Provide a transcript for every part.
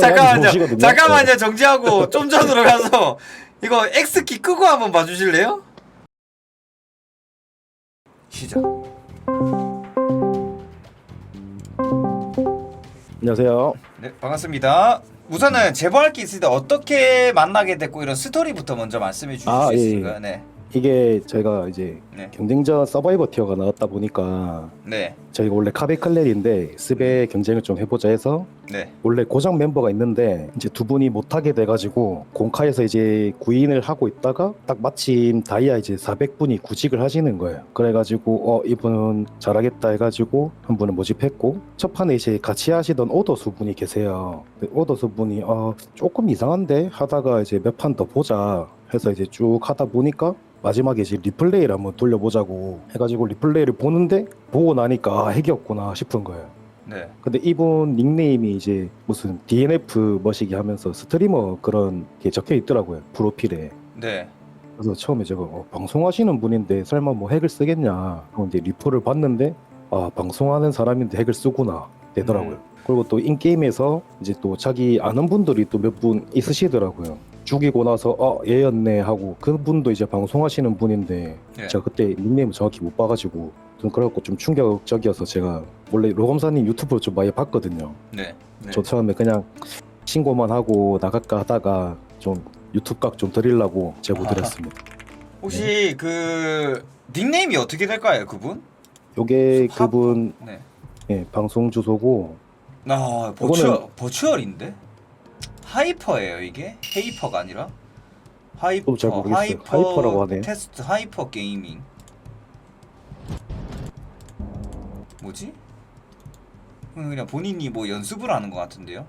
잠깐만요. 잠깐만요. 정지하고 좀 전으로 가서 이거 X키 끄고 한번 봐주실래요? 시작. 안녕하세요. 네, 반갑습니다. 우선은 제보할 게 있을 때 어떻게 만나게 됐고 이런 스토리부터 먼저 말씀해 주실 아, 수 예, 있을까요? 네. 이게 저희가 이제 네. 경쟁전 서바이버 티어가 나왔다 보니까 네. 저희가 원래 카베클렐인데 스베 경쟁을 좀 해보자 해서 네. 원래 고정 멤버가 있는데 이제 두 분이 못하게 돼가지고 공카에서 이제 구인을 하고 있다가 딱 마침 다이아 이제 400분이 구직을 하시는 거예요. 그래가지고 어 이분은 잘하겠다 해가지고 한 분을 모집했고 첫 판에 이제 같이 하시던 오더수 분이 계세요. 근데 오더수 분이 어 조금 이상한데 하다가 이제 몇 판 더 보자 해서 이제 쭉 하다 보니까 마지막에 이제 리플레이를 한번 돌려보자고 해가지고 리플레이를 보는데 보고 나니까 아, 핵이었구나 싶은 거예요. 네. 근데 이분 닉네임이 이제 무슨 DNF 머시기 하면서 스트리머 그런 게 적혀 있더라고요 프로필에 네. 그래서 처음에 제가 어, 방송하시는 분인데 설마 뭐 핵을 쓰겠냐 하고 이제 리플을 봤는데 아 방송하는 사람인데 핵을 쓰구나 되더라고요 음. 그리고 또 인게임에서 이제 또 자기 아는 분들이 또 몇 분 있으시더라고요 죽이고 나서 어 얘였네 하고 그분도 이제 방송하시는 분인데 네. 제가 그때 닉네임을 정확히 못 봐가지고 좀 그래갖고 좀 충격적이어서 제가 원래 로검사님 유튜브를 좀 많이 봤거든요. 네. 네. 저 처음에 그냥 신고만 하고 나갈까 하다가 좀 유튜브 각 좀 드리려고 제보 아하. 드렸습니다. 혹시 그 닉네임이 어떻게 될까요, 그분? 요게 하- 그분 네. 예, 방송 주소고 아, 버추얼 버추얼인데? 하이퍼예요, 이게? 헤이퍼가 아니라? 하이퍼, 잘 모르겠어요. 하이퍼라고 하네요. 테스트 하이퍼 게이밍. 뭐지? 그냥 본인이 뭐 연습을 하는 것 같은데요?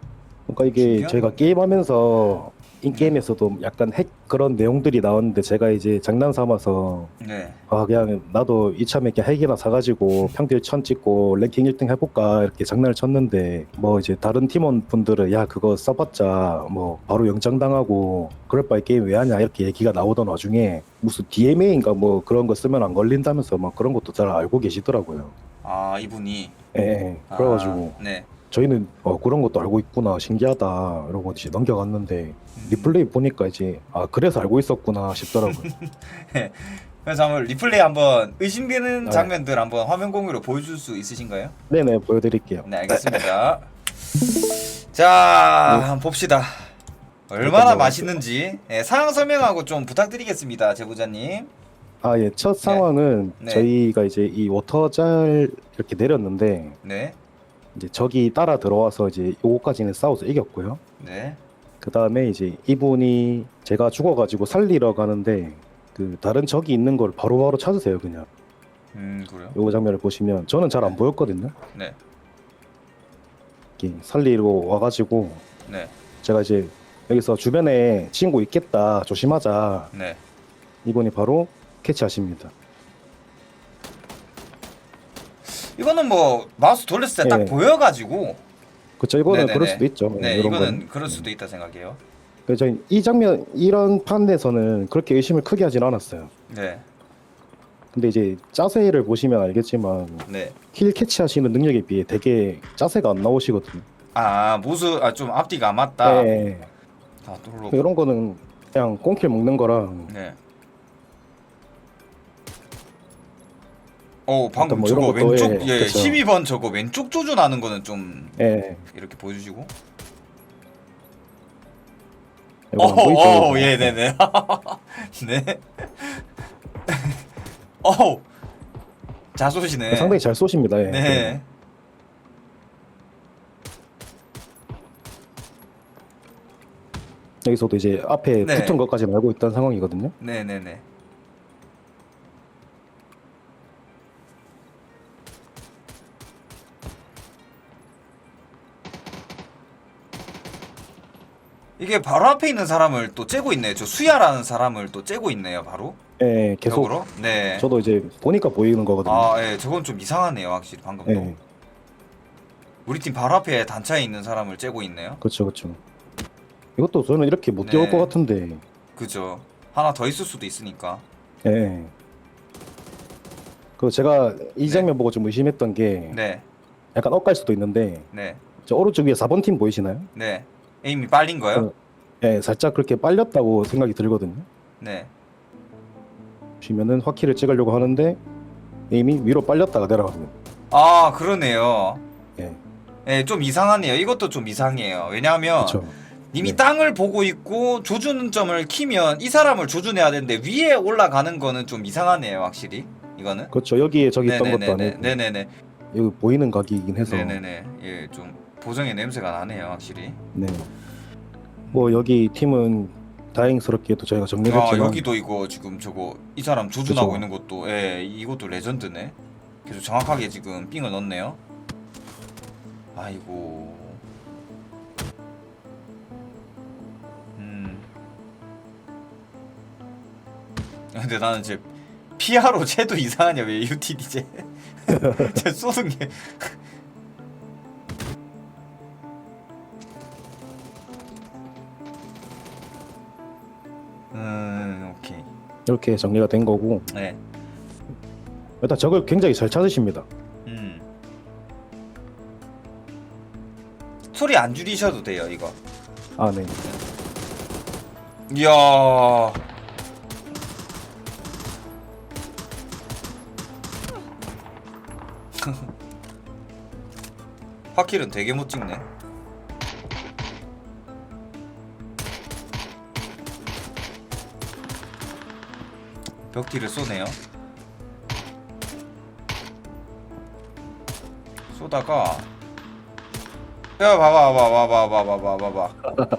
그러니까 이게. 저희가 게임하면서 인게임에서도 약간 핵 그런 내용들이 나왔는데 제가 이제 장난 삼아서 네. 아 그냥 나도 이참에 이렇게 핵이나 사가지고 평딜 천 찍고 랭킹 1등 해볼까 이렇게 장난을 쳤는데 뭐 이제 다른 팀원 분들은 야 그거 써봤자 뭐 바로 영장 당하고 그럴 바에 게임 왜 하냐 이렇게 얘기가 나오던 와중에 무슨 DMA인가 뭐 그런 거 쓰면 안 걸린다면서 막 그런 것도 잘 알고 계시더라고요. 아, 이분이. 예, 예. 그래가지고 아, 네. 저희는 어 그런 것도 알고 있구나 신기하다 이러고 이제 넘겨갔는데 음. 리플레이 보니까 이제 아 그래서 알고 있었구나 싶더라고요. 그래서 한번 리플레이 한번 의심되는 네. 장면들 한번 화면 공유로 보여줄 수 있으신가요? 네네 보여드릴게요. 네 알겠습니다. 자 한번 봅시다. 얼마나 맛있는지 네, 상황 설명하고 좀 부탁드리겠습니다, 제보자님. 아, 예. 첫 상황은 네. 저희가 이제 이 워터잘 이렇게 내렸는데 네, 이제 적이 따라 들어와서 이제 요거까지는 싸워서 이겼고요. 네, 그 다음에 이제 이분이 제가 죽어가지고 살리러 가는데 그 다른 적이 있는 걸 바로바로 찾으세요, 그냥. 음 그래요. 요거 장면을 보시면 저는 잘 안 보였거든요. 네, 이렇게 살리러 와가지고 네, 제가 이제 여기서 주변에 친구 있겠다 조심하자. 네. 이분이 바로 캐치하십니다. 이거는 뭐 마우스 돌렸을 때딱 네. 보여가지고 그쵸 이거는 네네네. 그럴 수도 있죠. 네 이런 이거는 거는. 그럴 수도 있다 생각해요. 그래서 저희 이 장면 이런 판에서는 그렇게 의심을 크게 하진 않았어요. 네, 근데 이제 짜세를 보시면 알겠지만 네. 킬 캐치하시는 능력에 비해 되게 짜세가 안 나오시거든요. 아 모습 아 좀 앞뒤가 안 맞다. 네. 아 돌로. 이런 거는 그냥 꽁킬 먹는 거랑 네. 어 방금 뭐 이런 저거 것도, 왼쪽 예, 예, 그쵸. 12번 저거 왼쪽 조준하는 거는 좀 예. 이렇게 보여주시고 보이죠? 어예 네네 네 어우 잘 쏘시네 상당히 잘 쏘십니다. 예. 네 여기서도 이제 앞에 네. 붙은 것까지는 알고 있던 상황이거든요. 네네네 이게 바로 앞에 있는 사람을 또 째고 있네요. 저 수야라는 사람을 또 째고 있네요. 바로 예, 계속 벽으로. 네. 저도 이제 보니까 보이는 거거든요. 아, 예, 저건 좀 이상하네요. 확실히 방금도. 예. 우리 팀 바로 앞에 단차에 있는 사람을 째고 있네요. 그렇죠, 그렇죠. 이것도 저는 이렇게 못 네. 뛰어올 것 같은데. 그죠. 하나 더 있을 수도 있으니까. 예. 그 제가 이 네. 장면 보고 좀 의심했던 게 네, 약간 엇갈 수도 있는데 네, 저 오른쪽 위에 4번 팀 보이시나요? 네. 에임이 빨린 거요? 어. 예, 살짝 그렇게 빨렸다고 생각이 들거든요. 네. 보시면은 화키를 찍으려고 하는데 에임이 위로 빨렸다가 내려갑니다. 아 그러네요. 예, 네, 좀 이상하네요. 이것도 좀 이상해요. 왜냐하면 그렇죠. 이미 네. 땅을 보고 있고 조준 점을 키면 이 사람을 조준해야 되는데 위에 올라가는 거는 좀 이상하네요, 확실히. 이거는. 그렇죠. 여기에 저기 있던 것도. 아니고 네네네. 여기 보이는 각이긴 해서 네네네. 예, 좀 보정의 냄새가 나네요, 확실히. 네. 뭐 여기 팀은 다행스럽게도 저희가 아 정리했지만 여기도 이거 지금 저거 이 사람 조준하고 그쵸. 있는 것도 예 이것도 레전드네. 계속 정확하게 지금 삥을 넣네요. 아이고. 음. 근데 나는 이제 피아로 쟤도 이상하냐 왜 UTD 쟤? 쟤 쏘는 게. 음 오케이. 이렇게 정리가 된 거고 네. 일단 적을 굉장히 잘 찾으십니다. 음. 소리 안 줄이셔도 돼요 이거. 아 네. 이야. 화킬은 되게 못 찍네. 벽 뒤를 쏘네요. 쏘다가 야 봐봐 봐봐 봐봐 봐봐 봐봐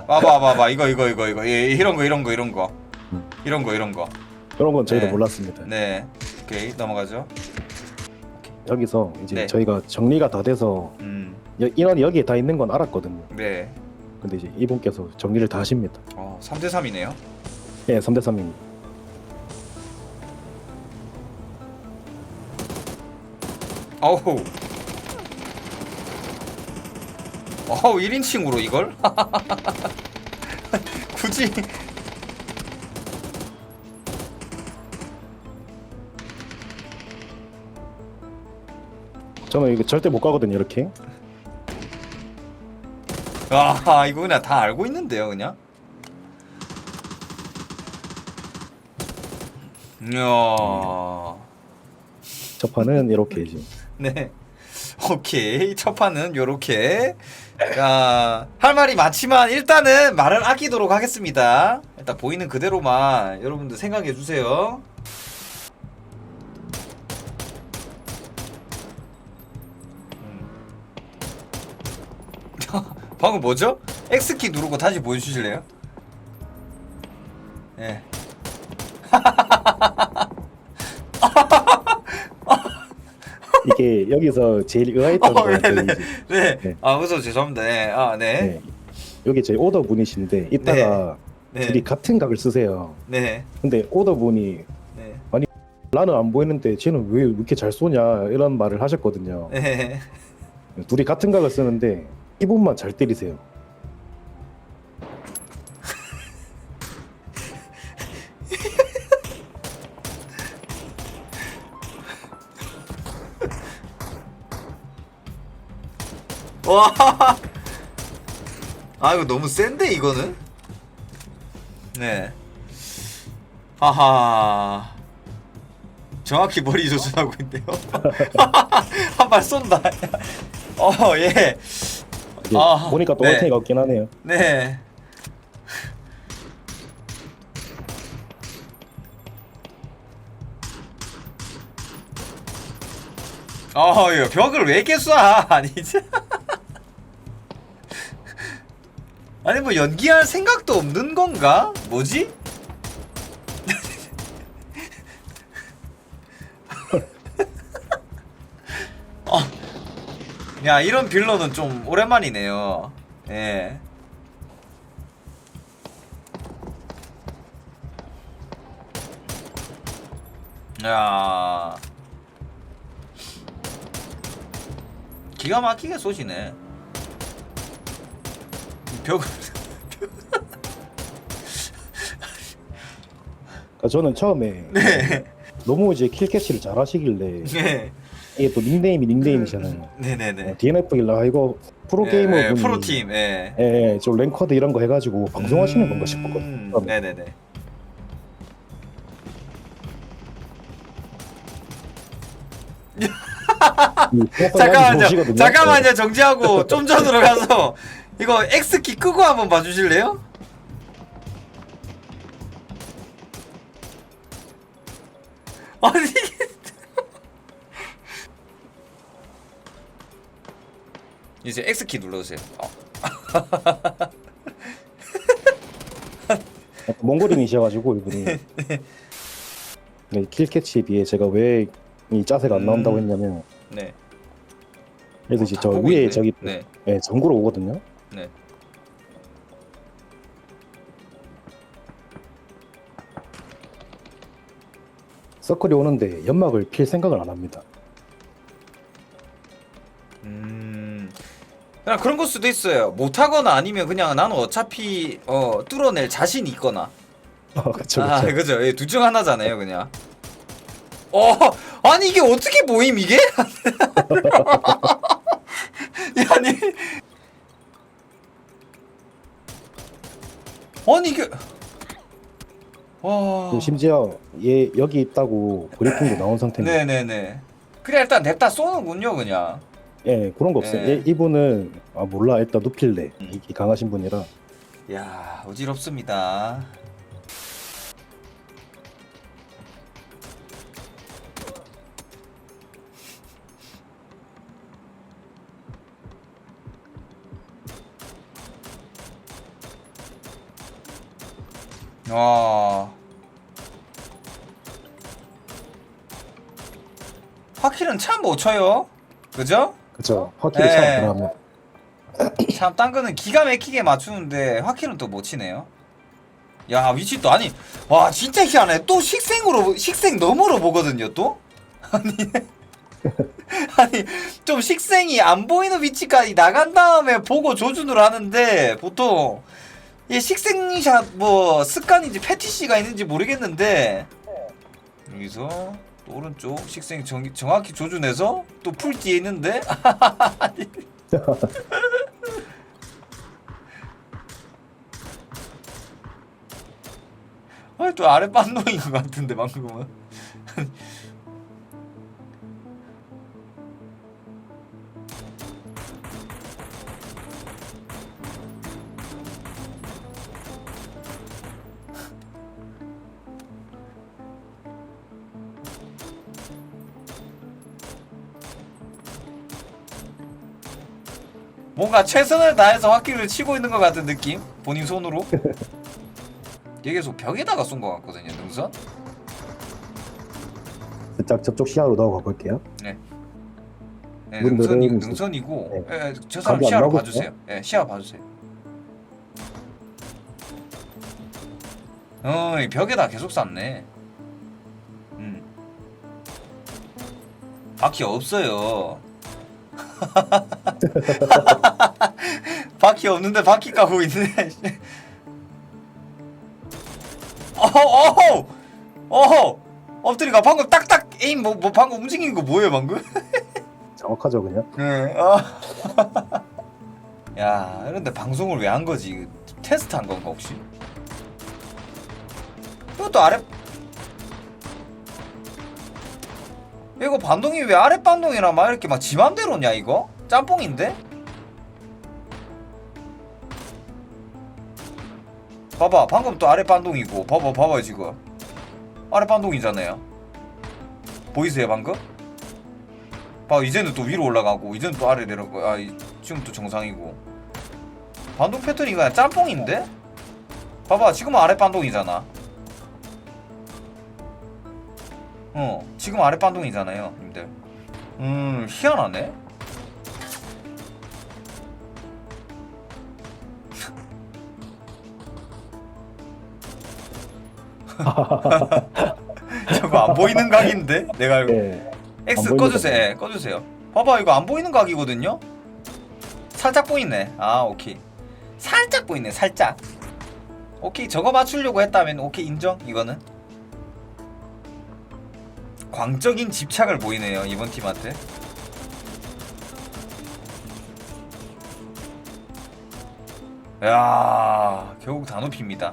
봐봐 봐봐 이거 이거 이거 이거 예, 이런 거 이런 거 이런 거 음. 이런 거 이런 거 그런 건 저희도 네. 몰랐습니다. 네. 오케이 넘어가죠. 여기서 이제 네. 저희가 정리가 다 돼서 음. 여- 인원이 여기에 다 있는 건 알았거든요. 네. 근데 이제 이분께서 정리를 다 하십니다. 어, 3대 3이네요. 예, 3대 3입니다. 어우. 어우, 1인칭으로 이걸? 굳이 저는 이거 절대 못 가거든요, 이렇게. 아, 이거 그냥 다 알고 있는데요, 그냥. 이야. 첫 판은 이렇게 이제 네. 오케이. 첫 판은 요렇게. 자, 할 말이 많지만 일단은 말을 아끼도록 하겠습니다. 일단 보이는 그대로만 여러분들 생각해 주세요. 음. 방금 뭐죠? X키 누르고 다시 보여주실래요? 네. 이게 여기서 제일 의아했던 어, 건 저희 네네. 이제 네. 네. 아, 그래서 죄송합니다. 네. 아, 네. 네. 여기 저희 오더 분이신데 이따가 네. 둘이 같은 각을 쓰세요. 네. 근데 오더 분이 네. 나는 안 보이는데 쟤는 왜 이렇게 잘 쏘냐 이런 말을 하셨거든요. 네. 둘이 같은 각을 쓰는데 이분만 잘 때리세요. 와. 아, 이거 너무 센데 이거는? 네. 하하. 정확히 머리 조준하고 있네요. 한 발 쏜다. 어, 예. 이게 아, 보니까 또 네. 얼탱이가 없긴 하네요. 네. 어, 이거 벽을 왜 이렇게 쏴? 아니, 진 아니, 뭐 연기할 생각도 없는 건가? 뭐지? 어. 야, 이런 빌런은 좀 오랜만이네요. 예. 야. 기가 막히게 쏘시네. 벽. 그러니까 저는 처음에 네. 너무 이제 킬캐치를 잘 하시길래 네. 이게 또 닉네임이 닉네임이잖아요. 네네네. DNF길래 아 이거 프로게이머 예, 예, 분이 프로팀. 예. 예, 예, 저 랭커드 이런 거 해가지고 방송하시는 건가 싶었거든요. 음, 처음에. 네네네. 이 프로그램이 잠깐만요. 잠깐만요. 정지하고 좀 전으로 가서 이거 X키 끄고 한번 봐주실래요? 아니 이게 이제 X키 눌러주세요. 어. 네. 몽골인이셔가지고 이분이 네, 킬캐치에 비해 제가 왜이 짜세가 안 나온다고 음. 했냐면 네. 그래서 어, 이제 다 저 보고 위에 있네. 저기 네. 예, 전구로 오거든요. 네. 서클이 오는데 연막을 필 생각을 안 합니다. 음. 그냥 그런 걸 수도 있어요. 못하거나 아니면 그냥 나는 어차피 어 뚫어낼 자신이 있거나. 어, 그쵸 아, 그쵸. 그죠. 예, 둘중 하나잖아요, 그냥. 어, 아니 이게 어떻게 모임 이게? 야, 아니. 아니 이게 와. 그리고 심지어 얘 여기 있다고 브리핑도 나온 상태인데 네네네. 그래 일단 냅다 쏘는군요, 그냥. 예 그런 거 없어요. 네. 얘, 이분은 아 몰라 일단 눕힐래 음. 이, 이 강하신 분이라 야, 어지럽습니다. 와. 화킬은 참 못 쳐요. 그죠? 그쵸 확실히 네. 참 불안합니다. 참딴 거는 기가 막히게 맞추는데 화킬은 또 못 치네요. 야 위치 또 아니 와 진짜 희한해. 또 식생으로 식생 너머로 보거든요 또. 아니 아니 좀 식생이 안 보이는 위치까지 나간 다음에 보고 조준을 하는데 보통 이 식생샷 뭐 습관인지 패티시가 있는지 모르겠는데 여기서 또 오른쪽 식생 정, 정확히 조준해서 또 풀 뒤에 있는데? 아니 또 아래 반동인 것 같은데 방금은 뭔가 최선을 다해서 화기를 치고 있는 것 같은 느낌? 본인 손으로? 얘 계속 벽에다가 쏜 것 같거든요 능선? 살짝 저쪽 시야로 넣어가 볼게요. 네, 문 능선이, 내리면서- 능선이고 네. 예, 예, 저 사람 안 시야로 나오고 봐주세요 예, 시야 봐주세요 어, 이 벽에다 계속 쐈네 음. 바퀴 없어요 바퀴 없는데 바퀴 까고 있네 어허 어허 어허 엎드리가 방금 딱딱 에임 뭐, 뭐 방금 움직이는 거 뭐예요 방금? 정확하죠 그냥. 네. 아. 야, 그런데 방송을 왜 한 거지? 테스트 한 건가 혹시? 이것도 아래 이거 반동이 왜 아래 반동이라 막 이렇게 막 지맘대로냐 이거? 짬뽕인데? 봐봐 방금 또 아래 반동이고 봐봐 봐봐 지금 아래 반동이잖아요 보이세요 방금? 봐 이제는 또 위로 올라가고 이제는 또 아래 내려가고 아 이- 지금 또 정상이고 반동 패턴이 그냥 짬뽕인데? 봐봐 지금은 아래 반동이잖아 어 지금 아래 반동이잖아요 님들 음 희한하네 저거 안 보이는 각인데? 내가 알고 예. X 꺼주세요. 예, 꺼주세요. 봐봐 이거 안 보이는 각이거든요. 살짝 보이네. 아 오케이. 살짝 보이네. 살짝. 오케이 저거 맞추려고 했다면 오케이 인정 이거는. 광적인 집착을 보이네요 이번 팀한테. 야 결국 다 높입니다.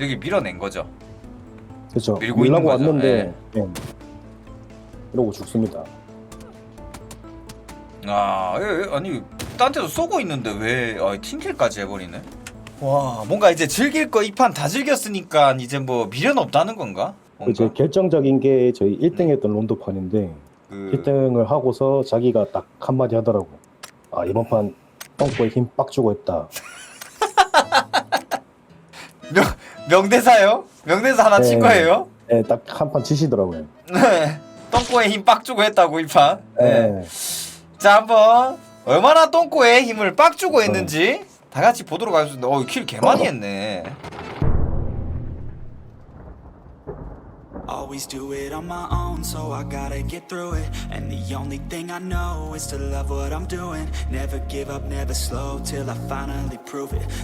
여기 밀어낸 거죠. 그렇죠. 밀고 있는 거죠. 왔는데 예. 이러고 죽습니다. 아, 예, 예, 아니 딴 데도 쏘고 있는데 왜 아, 팀킬까지 해버리네? 와, 뭔가 이제 즐길 거 이 판 다 즐겼으니까 이제 뭐 미련 없다는 건가? 이제 뭔가 결정적인 게 저희 1등 했던 론도판인데 그 1등을 하고서 자기가 딱 한마디 하더라고. 아 이번 판 똥꼬에 힘 빡 주고 했다. 명 명대사요? 명대사 하나 친 네. 거예요? 예, 딱한 판 치시더라고요. 네. 똥꼬에 힘 빡 주고 했다고 이 판. 네. 예. 자 한번 얼마나 똥꼬에 힘을 빡 주고 했는지 다 같이 보도록 하겠습니다. 어, 킬개 많이 했네. Always do it on my own, so I gotta get through it. And the only thing I know is to love what I'm doing. Never give up, never slow till I finally prove it.